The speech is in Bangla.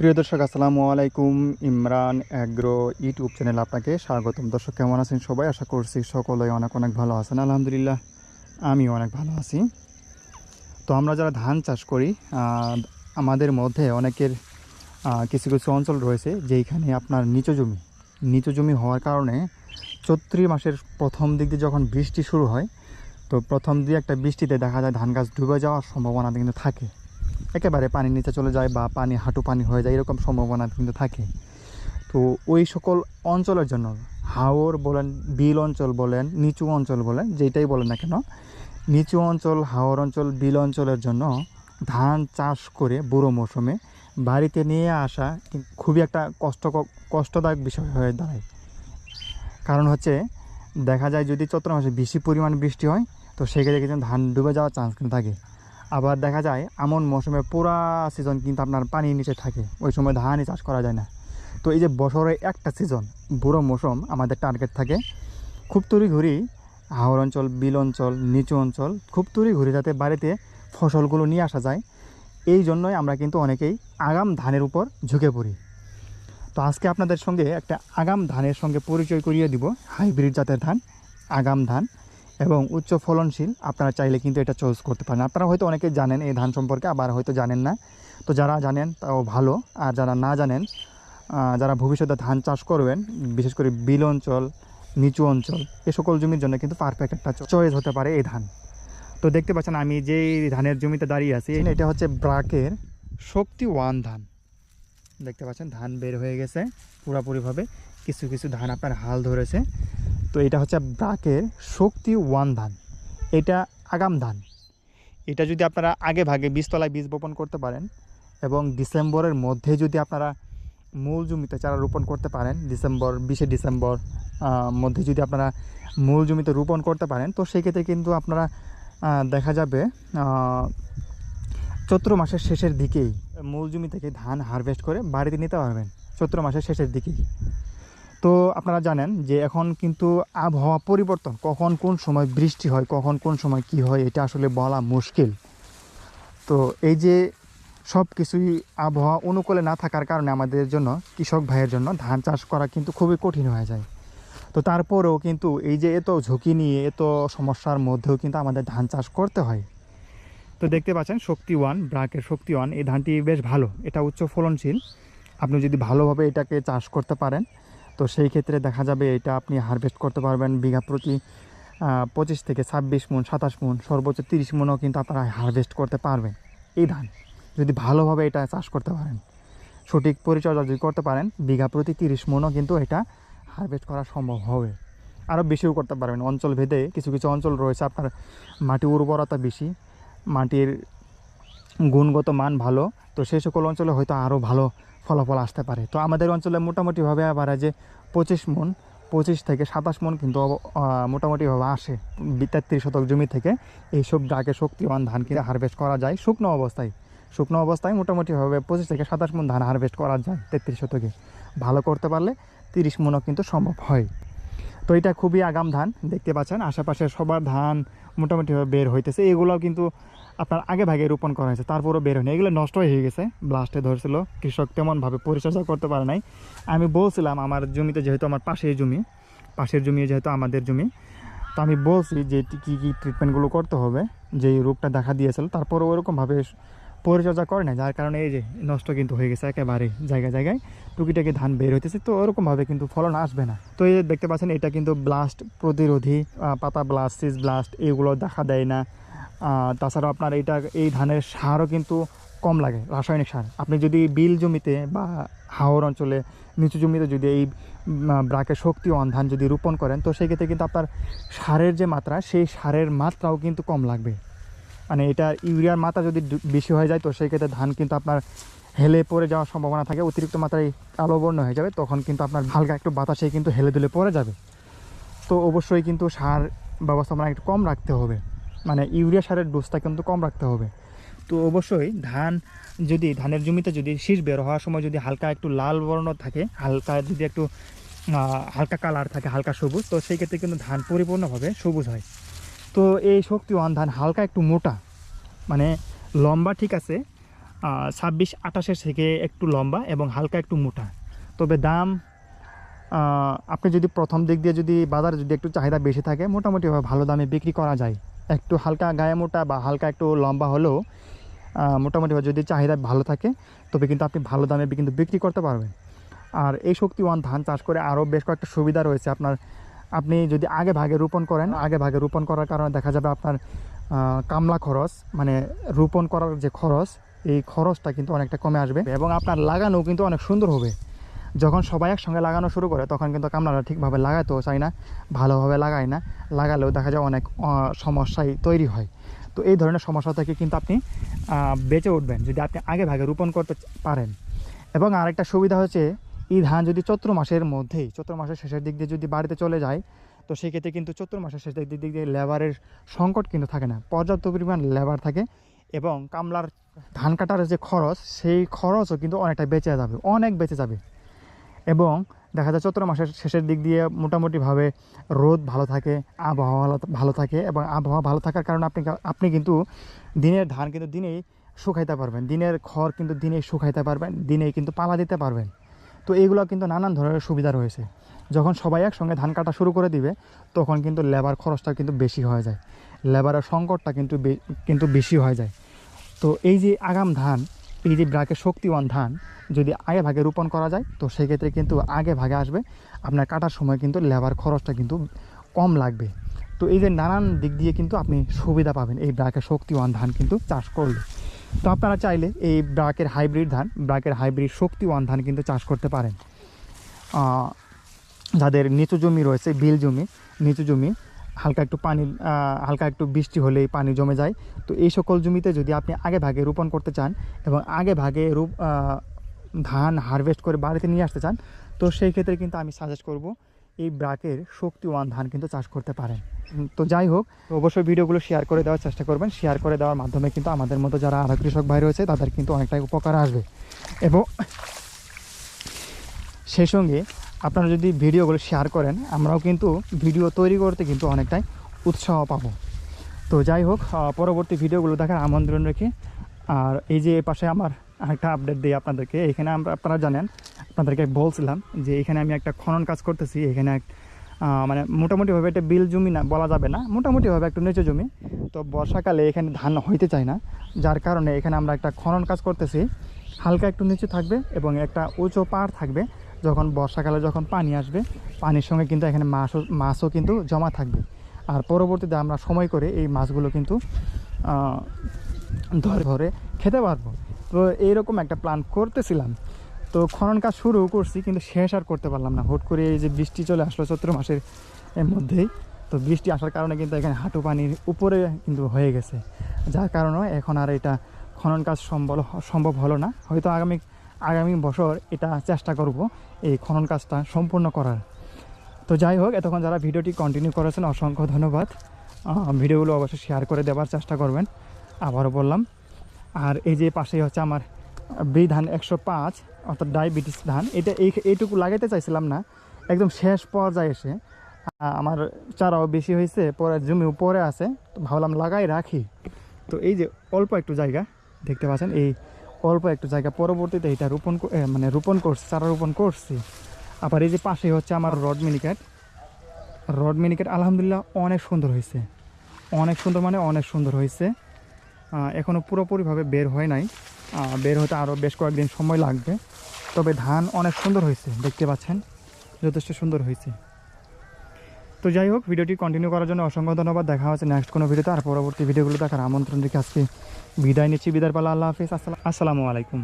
প্রিয় দর্শক, আসসালামু আলাইকুম। ইমরান অ্যাগ্রো ইউটিউব চ্যানেল আপনাকে স্বাগতম। দর্শক, কেমন আছেন সবাই? আশা করছি সকলেই অনেক অনেক ভালো আছেন। আলহামদুলিল্লাহ আমি অনেক ভালো আছি। তো আমরা যারা ধান চাষ করি আমাদের মধ্যে অনেকের কিছু কিছু অঞ্চল রয়েছে যেইখানে আপনার নিচু জমি নিচু জমি হওয়ার কারণে চৈত্রি মাসের প্রথম দিক দিয়ে যখন বৃষ্টি শুরু হয়, তো প্রথম দিয়ে একটা বৃষ্টিতে দেখা যায় ধান গাছ ডুবে যাওয়ার সম্ভাবনা কিন্তু থাকে। একেবারে পানির নিচে চলে যায় বা পানি, হাঁটু পানি হয়ে যায়, এরকম সম্ভাবনা কিন্তু থাকে। তো ওই সকল অঞ্চলের জন্য, হাওর বলেন, বিল অঞ্চল বলেন, নিচু অঞ্চল বলেন যেটাই বলেন না কেন, নিচু অঞ্চল, হাওর অঞ্চল, বিল অঞ্চলের জন্য ধান চাষ করে বুড়ো মৌসুমে বাড়িতে নিয়ে আসা খুবই একটা কষ্ট, কষ্টদায়ক বিষয় হয়ে দাঁড়ায়। কারণ হচ্ছে, দেখা যায় যদি চৈত্র মাসে বেশি পরিমাণ বৃষ্টি হয়, তো সেক্ষেত্রে কিন্তু ধান ডুবে যাওয়ার চান্স কিন্তু থাকে। আবার দেখা যায়, এমন মৌসুমে পুরা সিজন কিন্তু আপনার পানির নিচে থাকে। ওই সময় ধানই চাষ করা যায় না। তো এই যে বছরে একটা সিজন বুড়ো মৌসুম আমাদের টার্গেট থাকে। খুব তরি ঘুরি হাওর অঞ্চল, বিল অঞ্চল, নিচু অঞ্চল, খুব তরি ঘুরি যাতে বাড়িতে ফসলগুলো নিয়ে আসা যায়। এই জন্যই আমরা কিন্তু অনেকেই আগাম ধানের উপর ঝুঁকে পড়ি। তো আজকে আপনাদের সঙ্গে একটা আগাম ধানের সঙ্গে পরিচয় করিয়ে দিব। হাইব্রিড জাতের ধান, আগাম ধান। এবং উচ্চ ফলনশীল, আপনারা চাইলে কিন্তু এটা চয়েস করতে পারেন। আপনারা হয়তো অনেকে জানেন এই ধান সম্পর্কে, আবার হয়তো জানেন না। তো যারা জানেন, তাও ভালো। আর যারা না জানেন যারা ভবিষ্যতে ধান চাষ করবেন, বিশেষ করে বিল অঞ্চল, নিচু অঞ্চল, এ সকল জমির জন্য কিন্তু পারফেক্ট একটা চয়েস হতে পারে এই ধান। তো দেখতে পাচ্ছেন, আমি যেই ধানের জমিতে দাঁড়িয়ে আছি এটা হচ্ছে ব্রাকের শক্তি ওয়ান ধান। দেখতে পাচ্ছেন, ধান বের হয়ে গেছে পুরাপুরিভাবে। কিছু কিছু ধান আপনার হাল ধরেছে। তো এটা হচ্ছে ব্রাকের শক্তি ওয়ান ধান। এটা আগাম ধান। এটা যদি আপনারা আগে ভাগে বীজতলায় বীজ বপন করতে পারেন এবং ডিসেম্বরের মধ্যে যদি আপনারা মূল জমিতে চারা রোপণ করতে পারেন, ডিসেম্বর, বিশে ডিসেম্বর মধ্যে যদি আপনারা মূল জমিতে রোপণ করতে পারেন, তো সেক্ষেত্রে কিন্তু আপনারা দেখা যাবে চৈত্র মাসের শেষের দিকেই মূল জমি থেকে ধান হারভেস্ট করে বাড়িতে নিতে পারবেন। চৈত্র মাসের শেষের দিকেই। তো আপনারা জানেন যে এখন কিন্তু আবহাওয়া পরিবর্তন, কখন কোন সময় বৃষ্টি হয়, কখন কোন সময় কি হয়, এটা আসলে বলা মুশকিল। তো এই যে সব কিছুই আবহাওয়া অনুকূলে না থাকার কারণে আমাদের জন্য, কৃষক ভাইয়ের জন্য ধান চাষ করা কিন্তু খুবই কঠিন হয়ে যায়। তো তারপরেও কিন্তু এই যে এত ঝুঁকি নিয়ে, এত সমস্যার মধ্যেও কিন্তু আমাদের ধান চাষ করতে হয়। তো দেখতে পাচ্ছেন শক্তি ওয়ান ব্রাকের শক্তি ওয়ান এই ধানটি বেশ ভালো, এটা উচ্চ ফলনশীল আপনি যদি ভালোভাবে এটাকে চাষ করতে পারেন তো সেই ক্ষেত্রে দেখা যাবে এটা আপনি হারভেস্ট করতে পারবেন বিঘা প্রতি পঁচিশ থেকে ছাব্বিশ মন, সাতাশ মন, সর্বোচ্চ তিরিশ মনও কিন্তু আপনারা হারভেস্ট করতে পারবেন। এই ধান, যদি ভালোভাবে এটা চাষ করতে পারেন, সঠিক পরিচর্যা যদি করতে পারেন, বিঘা প্রতি তিরিশ মনও কিন্তু এটা হারভেস্ট করা সম্ভব হবে। আরও বেশিও করতে পারবেন, অঞ্চল ভেদে কিছু কিছু অঞ্চল রয়েছে আপনার মাটি উর্বরতা বেশি, মাটির গুণগত মান ভালো, তো সেই সকল অঞ্চলে হয়তো আরও ভালো ফলাফল আসতে পারে। তো আমাদের অঞ্চলে মোটামুটিভাবে আবার যে পঁচিশ মন, পঁচিশ থেকে সাতাশ মন কিন্তু মোটামুটিভাবে আসে তেত্রিশ শতক জমি থেকে। এইসব ডাকে শক্তিবান ধান কিনে হারভেস্ট করা যায় শুকনো অবস্থায়। শুকনো অবস্থায় মোটামুটিভাবে পঁচিশ থেকে সাতাশ মন ধান হারভেস্ট করা যায় তেত্রিশ শতকে। ভালো করতে পারলে তিরিশ মনও কিন্তু সম্ভব হয়। তো এটা খুবই আগাম ধান, দেখতে পাচ্ছেন আশেপাশে সবার ধান মোটামুটিভাবে বের হইতেছে। এগুলোও কিন্তু আপনার আগে ভাগে রোপণ করা হয়েছে, তারপরও বের হয়নি। এগুলো নষ্ট হয়ে গেছে ব্লাস্টে ধরছিল, কৃষক তেমনভাবে পরিচর্যা করতে পারে নাই। আমি বলছিলাম, আমার জমিতে যেহেতু আমার পাশের জমি পাশের জমি যেহেতু আমাদের জমি, তো আমি বলছি যে কী কী ট্রিটমেন্টগুলো করতে হবে যে রোগটা দেখা দিয়েছিল, তারপরও ওরকমভাবে পরিচর্যা করে না যার কারণে এই যে নষ্ট কিন্তু হয়ে গেছে একেবারে জায়গায় জায়গায়, টুকিটাকি ধান বের হইতেছে, তো ওরকমভাবে কিন্তু ফলন আসবে না। তো এই দেখতে পাচ্ছেন, এটা কিন্তু ব্লাস্ট প্রতিরোধী পাতা ব্লাস্ট সিজ ব্লাস্ট এগুলো দেখা দেয় না। আহ, তাছাড়াও আপনার এটা এই ধানের সারও কিন্তু কম লাগে রাসায়নিক সার। আপনি যদি বিল জমিতে বা হাওর অঞ্চলে নিচু জমিতে যদি এই ব্রাকের শক্তি ধান যদি রোপণ করেন তো সেক্ষেত্রে কিন্তু আপনার সারের যে মাত্রা সেই সারের মাত্রাও কিন্তু কম লাগবে। মানে এটা ইউরিয়ার মাত্রা যদি বেশি হয়ে যায় তো সেই ক্ষেত্রে ধান কিন্তু আপনার হেলে পড়ে যাওয়ার সম্ভাবনা থাকে অতিরিক্ত মাত্রায় কালো বর্ণ হয়ে যাবে তখন কিন্তু আপনার হালকা একটু বাতাসে কিন্তু হেলে দুলে পড়ে যাবে। তো অবশ্যই কিন্তু সার ব্যবস্থাপনা একটু কম রাখতে হবে। মানে ইউরিয়া সারের ডোজটা কিন্তু কম রাখতে হবে। তো অবশ্যই ধান যদি, ধানের জমিতে যদি শীষ বের হওয়ার সময় যদি হালকা একটু লাল বর্ণ থাকে, হালকা যদি একটু হালকা কালার থাকে, হালকা সবুজ, তো সেই ক্ষেত্রে কিন্তু ধান পরিপূর্ণভাবে সবুজ হয়। তো এই শক্তিওয়ান ধান হালকা একটু মোটা মানে লম্বা ঠিক আছে ছাব্বিশ আঠাশের থেকে একটু লম্বা এবং হালকা একটু মোটা। তবে দাম আপনি যদি প্রথম দিক দিয়ে যদি বাজারে যদি একটু চাহিদা বেশি থাকে, মোটামুটিভাবে ভালো দামে বিক্রি করা যায়। একটু হালকা গায়ে মোটা বা হালকা একটু লম্বা হলেও আহ, মোটামুটিভাবে যদি চাহিদা ভালো থাকে তবে কিন্তু আপনি ভালো দামে কিন্তু বিক্রি করতে পারবেন। আর এই শক্তিওয়ান ধান চাষ করে আরও বেশ কয়েকটা সুবিধা রয়েছে আপনার। আপনি যদি আগে ভাগে রোপণ করেন আগে ভাগে রোপণ করার কারণে দেখা যাবে আপনার কামলা খরচ মানে রোপণ করার যে খরচ এই খরচটা কিন্তু অনেকটা কমে আসবে এবং আপনার লাগানো কিন্তু অনেক সুন্দর হবে। যখন সবাই একসঙ্গে লাগানো শুরু করে, তখন কিন্তু কামলাটা ঠিকভাবে লাগাতেও চায় না, ভালোভাবে লাগায় না, লাগালেও দেখা যায় অনেক সমস্যাই তৈরি হয়। তো এই ধরনের সমস্যা থেকে কিন্তু আপনি বেঁচে উঠবেন যদি আপনি আগে ভাগে রোপণ করতে পারেন। এবং আরেকটা সুবিধা হচ্ছে, এই ধান যদি চৈত্র মাসের মধ্যেই, চৈত্র মাসের শেষের দিক দিয়ে যদি বাড়িতে চলে যায়, তো সেক্ষেত্রে কিন্তু চৈত্র মাসের শেষের দিক দিয়ে লেবারের সংকট কিন্তু থাকে না, পর্যাপ্ত পরিমাণ লেবার থাকে এবং কামলার ধান কাটার যে খরচ, সেই খরচও কিন্তু অনেকটা বেঁচে যাবে, অনেক বেঁচে যাবে। এবং দেখা যায় চৈত্র মাসের শেষের দিক দিয়ে মোটামুটিভাবে রোদ ভালো থাকে, আবহাওয়া ভালো থাকে এবং আবহাওয়া ভালো থাকার কারণে আপনি আপনি কিন্তু দিনের ধান কিন্তু দিনেই শুকাইতে পারবেন, দিনের খড় কিন্তু দিনেই শুকাইতে পারবেন, দিনেই কিন্তু পালা দিতে পারবেন। তো এইগুলো কিন্তু নানান ধরনের সুবিধা রয়েছে। যখন সবাই একসঙ্গে ধান কাটা শুরু করে দিবে, তখন কিন্তু লেবার খরচটা কিন্তু বেশি হয়ে যায়। লেবারের সংকটটা কিন্তু কিন্তু বেশি হয়ে যায়। তো এই যে আগাম ধান এই যে ব্রাকের শক্তিওয়ান ধান যদি আগে ভাগে রোপণ করা যায়, তো সেক্ষেত্রে কিন্তু আগে ভাগে আসবে। আপনার কাটার সময় কিন্তু লেবার খরচটা কিন্তু কম লাগবে। তো এই যে নানান দিক দিয়ে কিন্তু আপনি সুবিধা পাবেন এই ব্রাকের শক্তিওয়ান ধান কিন্তু চাষ করলে। তো আপনারা চাইলে এই ব্রাকের হাইব্রিড ধান, ব্রাকের হাইব্রিড শক্তিওয়ান ধান কিন্তু চাষ করতে পারেন। যাদের নিচু জমি রয়েছে, বিল জমি, নিচু জমি হালকা একটু পানি হালকা একটু বৃষ্টি হলেই পানি জমে যায়। তো এই সকল জমিতে যদি আপনি আগে ভাগে রোপণ করতে চান এবং আগে ভাগে রূপ ধান হারভেস্ট করে বাড়িতে নিয়ে আসতে চান, তো সেই ক্ষেত্রে কিন্তু আমি সাজেস্ট করব এই ব্রাকের শক্তিওয়ান ধান কিন্তু চাষ করতে পারেন। তো যাই হোক, অবশ্যই ভিডিওগুলো শেয়ার করে দেওয়ার চেষ্টা করবেন। শেয়ার করে দেওয়ার মাধ্যমে কিন্তু আমাদের মতো যারা আরও কৃষক ভাই রয়েছে, তাদের কিন্তু অনেকটাই উপকার আসবে। এবং সেই সঙ্গে আপনারা যদি ভিডিওগুলো শেয়ার করেন, আমরাও কিন্তু ভিডিও তৈরি করতে কিন্তু অনেকটাই উৎসাহ পাবো। তো যাই হোক পরবর্তী ভিডিওগুলো দেখার আমন্ত্রণ রেখে, আর এই যে পাশে আমার আরেকটা আপডেট দিই আপনাদেরকে, এখানে আমরা, আপনারা জানেন, আপনাদেরকে বলছিলাম যে এখানে আমি একটা খনন কাজ করতেছি, এখানে মানে মোটামুটিভাবে একটা বিল জমি না, বলা যাবে না, মোটামুটিভাবে একটু নিচু জমি। তো বর্ষাকালে এখানে ধান হইতে চায় না, যার কারণে এখানে আমরা একটা খনন কাজ করতেছি। হালকা একটু নিচু থাকবে এবং একটা উঁচু পাড় থাকবে যখন বর্ষাকালে যখন পানি আসবে, পানির সঙ্গে কিন্তু এখানে মাছও মাছও কিন্তু জমা থাকবে। আর পরবর্তীতে আমরা সময় করে এই মাছগুলো কিন্তু ধরে ধরে খেতে পারব। তো এইরকম একটা প্ল্যান করতেছিলাম। তো খনন কাজ শুরু করছি, কিন্তু শেষ আর করতে পারলাম না। হুট করে এই যে বৃষ্টি চলে আসলো চৈত্র মাসের মধ্যেই। তো বৃষ্টি আসার কারণে কিন্তু এখানে হাঁটু পানির উপরে কিন্তু হয়ে গেছে। যার কারণে এখন আর এটা খনন কাজ সম্ভব সম্ভব হলো না। হয়তো আগামী আগামী বছর এটা চেষ্টা করব এই খনন কাজটা সম্পূর্ণ করার। তো যাই হোক, এতক্ষণ যারা ভিডিওটি কন্টিনিউ করেছেন, অসংখ্য ধন্যবাদ। ভিডিওগুলো অবশ্যই শেয়ার করে দেওয়ার চেষ্টা করবেন, আবারও বললাম। আর এই যে পাশেই হচ্ছে আমার বি ধান একশো পাঁচ, অর্থাৎ ডায়াবেটিস ধান, এটা এই এইটুকু লাগাইতে চাইছিলাম না, একদম শেষ পর্যায়ে এসে। আমার চারাও বেশি হয়েছে, পরে জমি উপরে আছে, তো ভাবলাম লাগাই রাখি। তো এই যে অল্প একটু জায়গা, দেখতে পাচ্ছেন, এই অল্প একটু জায়গা পরবর্তীতে এটা রোপণ মানে রোপণ করছি, চারা রোপণ করছি। আবার এই যে পাশেই হচ্ছে আমার রড মিনিকেট। রড মিনিকেট আলহামদুলিল্লাহ অনেক সুন্দর হয়েছে। অনেক সুন্দর মানে অনেক সুন্দর হয়েছে। এখনও পুরোপুরিভাবে বের হয় নাই। বের হতে আরও বেশ কয়েকদিন সময় লাগবে। তবে ধান অনেক সুন্দর হয়েছে, দেখতে পাচ্ছেন? যথেষ্ট সুন্দর হয়েছে। তো যাই হোক, ভিডিওটি কন্টিনিউ করার জন্য অসংখ্য ধন্যবাদ। দেখা হচ্ছে নেক্সট কোনো ভিডিওতে। আর পরবর্তী ভিডিওগুলো দেখার আমন্ত্রণ রেখে আজকে বিদায় নিচ্ছি। বিদায় পালা, আল্লাহ হাফিজ। আসসালাম আসসালামু আলাইকুম।